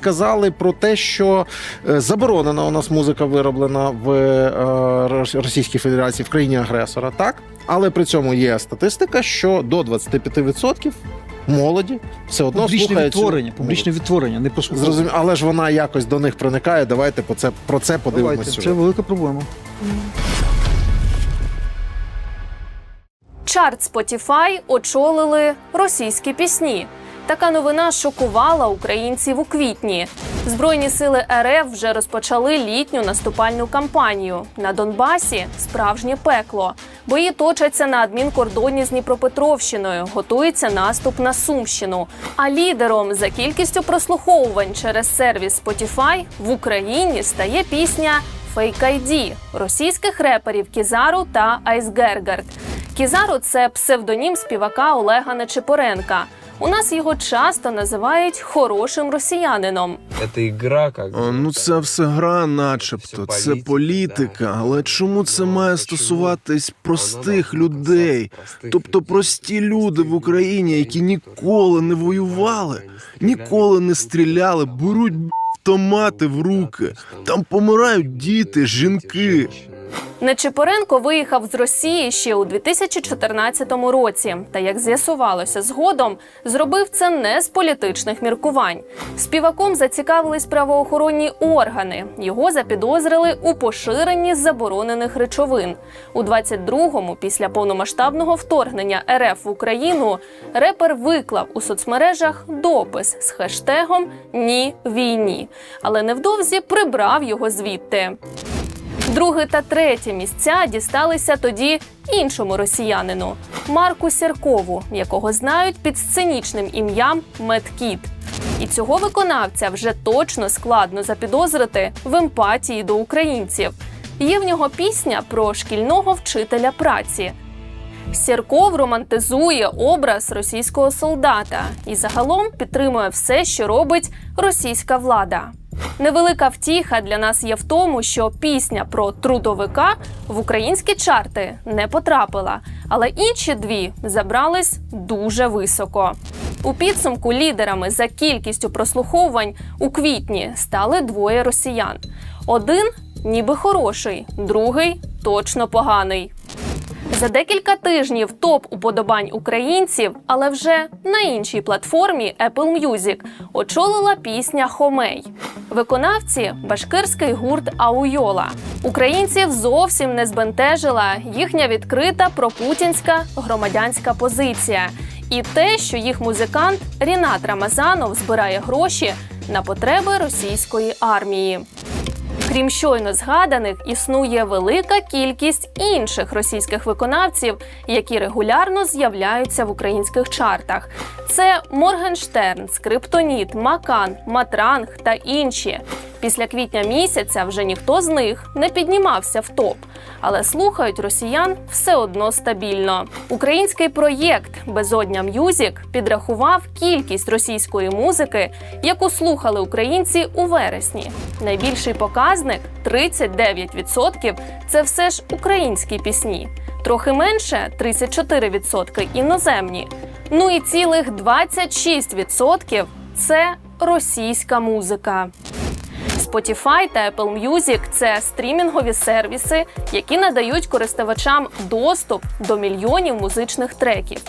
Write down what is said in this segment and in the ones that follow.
Казали про те, що е, заборонена у нас музика вироблена в е, Російській Федерації в країні агресора, так? Але при цьому є статистика, що до 25% молоді все одно Публічне слухає відтворення, публічне відтворення, не прослуховування. Зрозуміло, але ж вона якось до них проникає. Давайте по це про це подивимося. Давайте, це велика проблема. Чарт Spotify очолили російські пісні. Така новина шокувала українців у квітні. Збройні сили РФ вже розпочали літню наступальну кампанію. На Донбасі справжнє пекло. Бої точаться на адмінкордоні з Дніпропетровщиною. Готується наступ на Сумщину. А лідером за кількістю прослуховувань через сервіс Spotify в Україні стає пісня Fake ID російських реперів Кізару та Айсгергард. Кізару це псевдонім співака Олега Нечипоренка. У нас його часто називають хорошим росіянином. Это игра, как Ну, це все гра, начебто, це політика. Але чому це має стосуватись простих людей? Тобто прості люди в Україні, які ніколи не воювали, ніколи не стріляли, беруть автомати в руки. Там помирають діти, жінки. Нечипоренко виїхав з Росії ще у 2014 році. Та як з'ясувалося згодом, зробив це не з політичних міркувань. Співаком зацікавились правоохоронні органи. Його запідозрили у поширенні заборонених речовин. У 22-му, після повномасштабного вторгнення РФ в Україну, репер виклав у соцмережах допис з хештегом Ні війні, але невдовзі прибрав його звідти. Друге та третє місця дісталися тоді іншому росіянину Марку Сіркову, якого знають під сценічним ім'ям Медкіт. І цього виконавця вже точно складно запідозрити в емпатії до українців. Є в нього пісня про шкільного вчителя праці. Сірков романтизує образ російського солдата і загалом підтримує все, що робить російська влада. Невелика втіха для нас є в тому, що пісня про трудовика в українські чарти не потрапила, але інші дві забрались дуже високо. У підсумку лідерами за кількістю прослуховувань у квітні стали двоє росіян. Один ніби хороший, другий точно поганий. За декілька тижнів топ уподобань українців, але вже на іншій платформі Apple Music очолила пісня Хомей. Виконавці башкирський гурт Ауйола. Українців зовсім не збентежила їхня відкрита пропутінська громадянська позиція і те, що їх музикант Рінат Рамазанов збирає гроші на потреби російської армії. Крім щойно згаданих, існує велика кількість інших російських виконавців, які регулярно з'являються в українських чартах. Це Моргенштерн, Скриптоніт, Макан, Матранг та інші. Після квітня місяця вже ніхто з них не піднімався в топ, але слухають росіян все одно стабільно. Український проєкт Безодня М'юзік підрахував кількість російської музики, яку слухали українці у вересні. Найбільший показник 39% – це все ж українські пісні. Трохи менше 34% іноземні. Ну і цілих 26% – це російська музика. Spotify та Apple Music – це стрімінгові сервіси, які надають користувачам доступ до мільйонів музичних треків.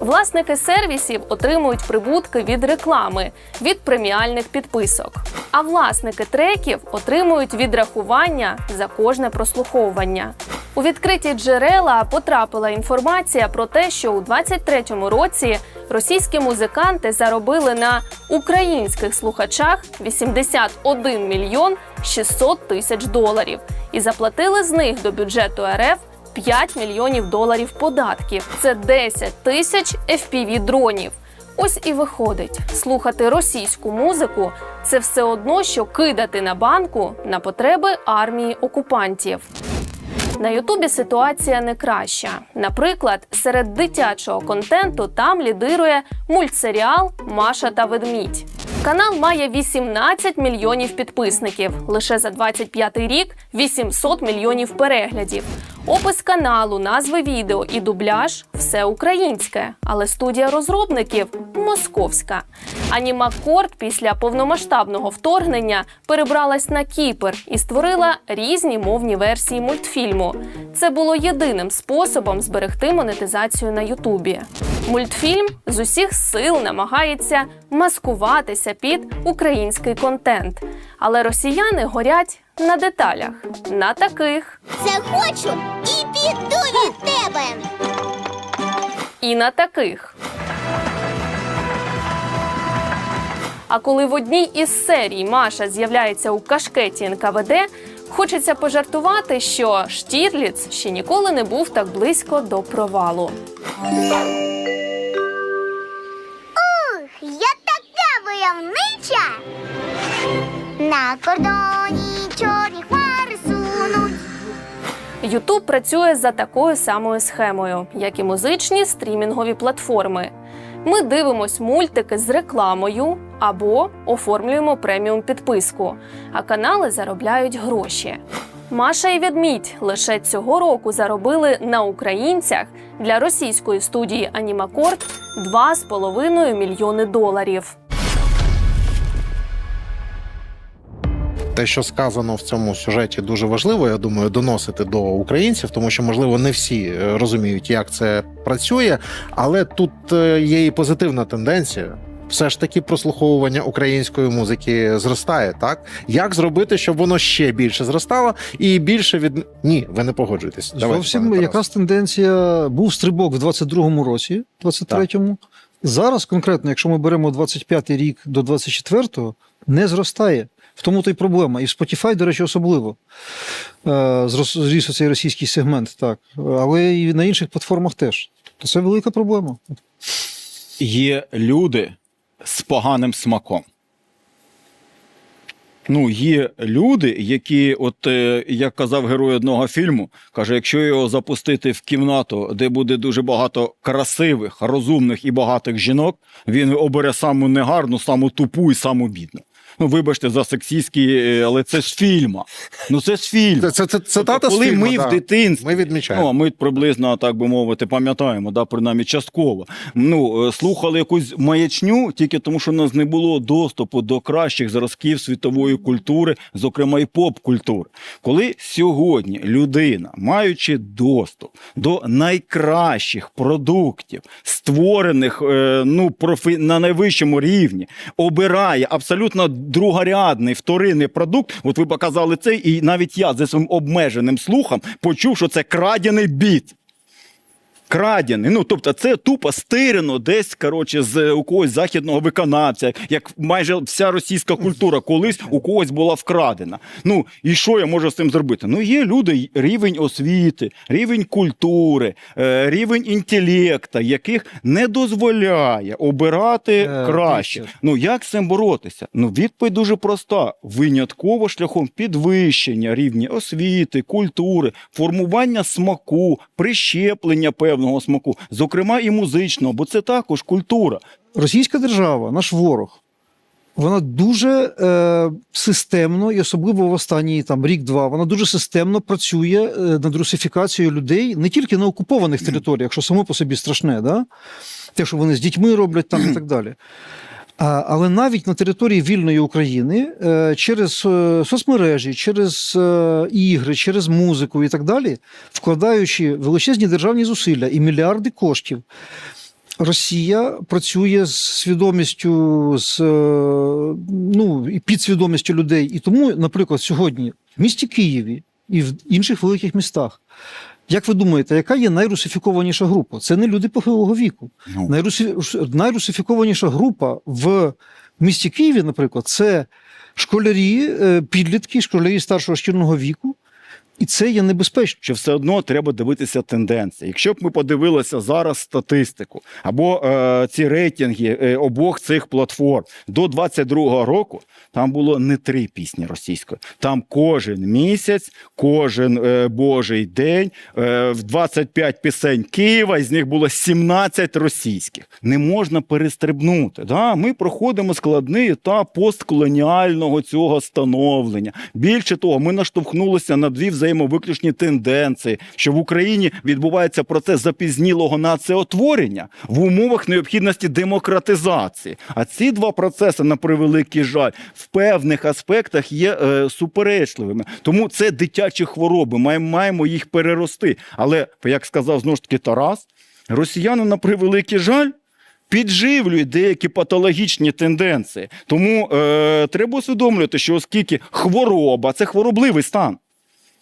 Власники сервісів отримують прибутки від реклами, від преміальних підписок. А власники треків отримують відрахування за кожне прослуховування. У відкриті джерела потрапила інформація про те, що у 2023 році російські музиканти заробили на українських слухачах 81 мільйон 600 тисяч доларів і заплатили з них до бюджету РФ 5 мільйонів доларів податків. Це 10 тисяч fpv дронів. Ось і виходить, слухати російську музику це все одно, що кидати на банку на потреби армії окупантів. На Ютубі ситуація не краща. Наприклад, серед дитячого контенту там лідирує мультсеріал Маша та ведмідь. Канал має 18 мільйонів підписників. Лише за 25 рік 800 мільйонів переглядів. Опис каналу, назви відео і дубляж все українське, але студія розробників московська. Анімакорд після повномасштабного вторгнення перебралась на Кіпр і створила різні мовні версії мультфільму. Це було єдиним способом зберегти монетизацію на Ютубі. Мультфільм з усіх сил намагається маскуватися під український контент, але росіяни горять на деталях, на таких. Захочу і піду від тебе. і на таких. А коли в одній із серій Маша з'являється у кашкеті НКВД, хочеться пожартувати, що Штірліц ще ніколи не був так близько до провалу. На кордоні чорні хмари сунуть. Ютуб працює за такою самою схемою, як і музичні стрімінгові платформи. Ми дивимось мультики з рекламою або оформлюємо преміум підписку, а канали заробляють гроші. Маша і Ведмідь лише цього року заробили на українцях для російської студії Анімакорд 2,5 мільйони доларів. Те, що сказано в цьому сюжеті, дуже важливо. Я думаю, доносити до українців, тому що можливо не всі е, розуміють, як це працює, але тут е, є і позитивна тенденція. Все ж таки прослуховування української музики зростає, так як зробити, щоб воно ще більше зростало і більше від ні, ви не погоджуєтесь. Зовсім якраз тенденція був стрибок в 22-му році, 23-му. Зараз, конкретно, якщо ми беремо 25-й рік до 24-го, не зростає. В тому то й проблема. І Spotify, до речі, особливо е, зріс цей російський сегмент, так. Але і на інших платформах теж. То це велика проблема. є люди з поганим смаком. Ну, є люди, які, от е, як казав герой одного фільму, каже: якщо його запустити в кімнату, де буде дуже багато красивих, розумних і багатих жінок, він обере саму негарну, саму тупу і саму бідну. Ну, вибачте за сексістські, е, але це з фільма. Ну це з фільму. Це, це, це цитата Тобто, з коли фільму, ми да. в дитинстві Ми відмічаємо. Ну, ми приблизно, так би мовити, пам'ятаємо, да, принаймні частково. Ну, е, слухали якусь маячню тільки тому, що в нас не було доступу до кращих зразків світової культури, зокрема і поп-культури. Коли сьогодні людина, маючи доступ до найкращих продуктів, створених е, ну, профі... на найвищому рівні, обирає абсолютно другорядний вторинний продукт, от ви показали цей, і навіть я за своїм обмеженим слухом почув, що це крадений біт. Крадений. Ну, тобто, це тупо стирено десь, коротше, з у когось західного виконавця, як майже вся російська культура колись у когось була вкрадена. Ну, і що я можу з цим зробити? Ну, є люди, рівень освіти, рівень культури, е, рівень інтелекта, яких не дозволяє обирати Е, краще. Ну, як з цим боротися? Ну, відповідь дуже проста: винятково шляхом підвищення рівня освіти, культури, формування смаку, прищеплення певного смаку, зокрема і музичного, бо це також культура. Російська держава, наш ворог, вона дуже е, системно, і особливо в останній там рік-два, вона дуже системно працює е, над русифікацією людей не тільки на окупованих територіях, що само по собі страшне, да? те, що вони з дітьми роблять там і так далі. Але навіть на території вільної України е, через е, соцмережі, через е, ігри, через музику і так далі, вкладаючи величезні державні зусилля і мільярди коштів, Росія працює з свідомістю, з ну і підсвідомістю людей. І тому, наприклад, сьогодні в місті Києві і в інших великих містах. Як ви думаєте, яка є найрусифікованіша група? Це не люди похилого віку. Ну. Найрусі... Найрусифікованіша група в місті Києві, наприклад, це школярі, е, підлітки, школярі старшого шкільного віку, і це є небезпечно. Що все одно треба дивитися тенденції. Якщо б ми подивилися зараз статистику або е, ці рейтинги е, обох цих платформ до 22-го року, там було не три пісні російської. Там кожен місяць, кожен е, божий день, е, в 25 пісень Києва, з них було 17 російських. Не можна перестрибнути. Да? Ми проходимо складний етап постколоніального цього становлення. Більше того, ми наштовхнулися на дві взаємодії взаємовиключні тенденції, що в Україні відбувається процес запізнілого націотворення в умовах необхідності демократизації. А ці два процеси, на превеликий жаль, в певних аспектах є е, суперечливими. Тому це дитячі хвороби. Маємо, маємо їх перерости. Але як сказав знову ж таки Тарас, росіяни на превеликий жаль. Підживлюють деякі патологічні тенденції. Тому е, треба усвідомлювати, що оскільки хвороба це хворобливий стан.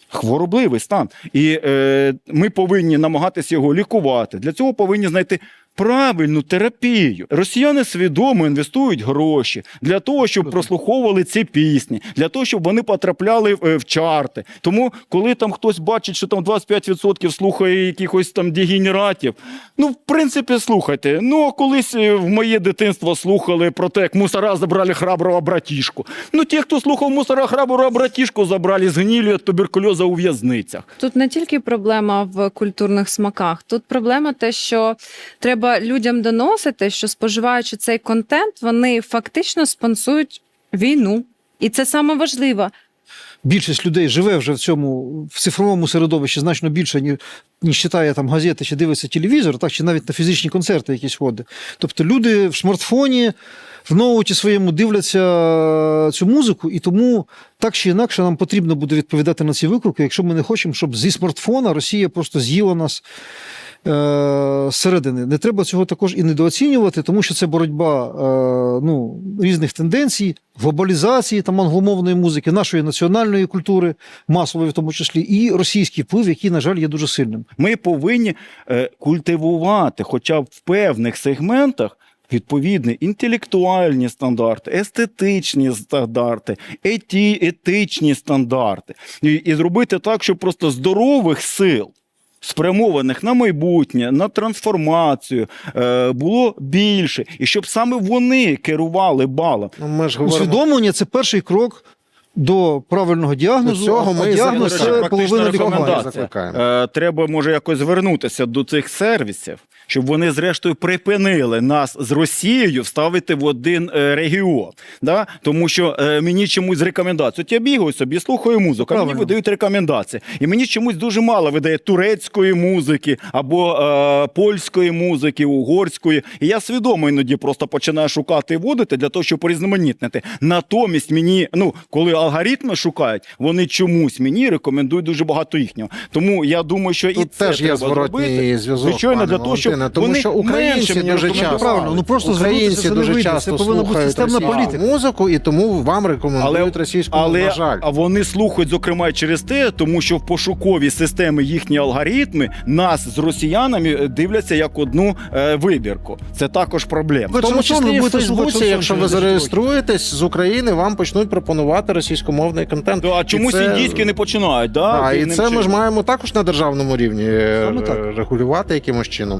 Хворобливий стан. І е, ми повинні намагатися його лікувати. Для цього повинні знайти правильну терапію. Росіяни свідомо інвестують гроші для того, щоб прослуховували ці пісні, для того, щоб вони потрапляли в, е, чарти. Тому, коли там хтось бачить, що там 25% слухає якихось там дегенератів, ну, в принципі, слухайте. Ну, колись е, в моє дитинство слухали про те, як мусора забрали храброго братішку. Ну, ті, хто слухав мусора храброго братішку, забрали з гнілю від туберкульоза у в'язницях. Тут не тільки проблема в культурних смаках, тут проблема те, що треба людям доносити, що споживаючи цей контент, вони фактично спонсують війну. І це саме важливо. Більшість людей живе вже в цьому в цифровому середовищі значно більше, ніж, ніж читає там газети чи дивиться телевізор, так чи навіть на фізичні концерти якісь ходить. Тобто люди в смартфоні, в ноуті своєму дивляться цю музику, і тому так чи інакше нам потрібно буде відповідати на ці виклики, якщо ми не хочемо, щоб зі смартфона Росія просто з'їла нас. е, Зсередини не треба цього також і недооцінювати, тому що це боротьба е, ну, різних тенденцій, глобалізації там англомовної музики, нашої національної культури, масової в тому числі, і російський вплив, який, на жаль, є дуже сильним. Ми повинні е, культивувати, хоча б в певних сегментах. Відповідні інтелектуальні стандарти, естетичні стандарти, еті, етичні стандарти. І, і зробити так, щоб просто здорових сил, спрямованих на майбутнє, на трансформацію, е, було більше. І щоб саме вони керували балом. Ну, ми ж говоримо. Усвідомлення це перший крок до правильного діагнозу. До цього а ми діагноз це половина лікування. Е, треба, може, якось звернутися до цих сервісів, щоб вони, зрештою, припинили нас з Росією вставити в один е, регіон. Да? Тому що е, мені чомусь з рекомендацій. От я бігаю собі, слухаю музику, а мені видають рекомендації. І мені чомусь дуже мало видає турецької музики або е, польської музики, угорської. І я свідомо іноді просто починаю шукати і вводити для того, щоб порізноманітнити. Натомість мені, ну, коли алгоритми шукають, вони чомусь мені рекомендують дуже багато їхнього. Тому я думаю, що і це теж є треба зворотній зробити. зв'язок. Звичайно, для того, щоб тому вони що українці менше мені дуже часто Правильно, ну просто українці дуже часто Це повинна бути слухають системна політика. музику, і тому вам рекомендують російську. але, на жаль. а вони слухають, зокрема, через те, тому що в пошуковій системі їхні алгоритми нас з росіянами дивляться як одну е, вибірку. Це також проблема. В тому числі в Фейсбуці, якщо ви через 10 років. зареєструєтесь з України, вам почнуть пропонувати російськомовний контент. А чомусь це- індійські не починають, да? Да, і це це ми ж маємо також на державному рівні е, Саме так. регулювати якимось чином.